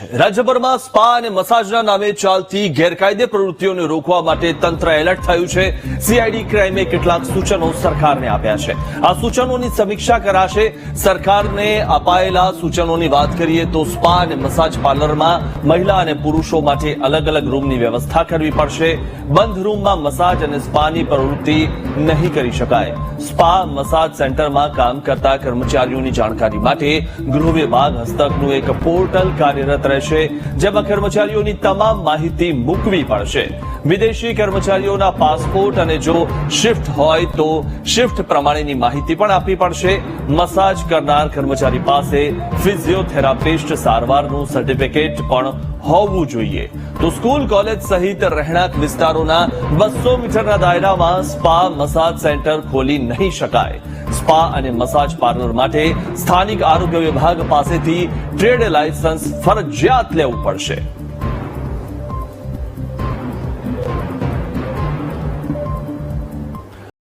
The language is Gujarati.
રાજ્યભરમાં સ્પા અને મસાજના નામે ચાલતી ગેરકાયદે પ્રવૃત્તિઓને રોકવા માટે તંત્ર એલર્ટ થયું છે. સીઆઈડી ક્રાઇમે કેટલાક સૂચનો સરકારને આપ્યા છે. આ સૂચનોની સમીક્ષા કરાશે. સરકારને અપાયેલા સૂચનોની વાત કરીએ તો સ્પા અને મસાજ પાર્લરમાં મહિલા અને પુરુષો માટે અલગ અલગ રૂમની વ્યવસ્થા કરવી પડશે. બંધ રૂમમાં મસાજ અને સ્પાની પ્રવૃત્તિ નહીં કરી શકાય. સ્પા મસાજ સેન્ટરમાં કામ કરતા કર્મચારીઓની જાણકારી માટે ગૃહ વિભાગ હસ્તકનું એક પોર્ટલ કાર્યરત રહેશે, જેમાં કર્મચારીઓની તમામ માહિતી મૂકવી પડશે. વિદેશી કર્મચારીઓના પાસપોર્ટ અને જો શિફ્ટ હોય તો શિફ્ટ પ્રમાણેની માહિતી પણ આપવી પડશે. મસાજ કરનાર કર્મચારી પાસે ફિઝિયોથેરાપિસ્ટ સારવારનું સર્ટિફિકેટ પણ હોવું જોઈએ. તો સ્કૂલ, કોલેજ સહિત રહેણાંક વિસ્તારોના બસો મીટરના દાયરામાં સ્પા મસાજ સેન્ટર ખોલી નહીં શકાય. સ્પા અને મસાજ પાર્લર માટે સ્થાનિક આરોગ્ય વિભાગ પાસેથી ટ્રેડ લાયસન્સ ફરજિયાત લેવું પડશે.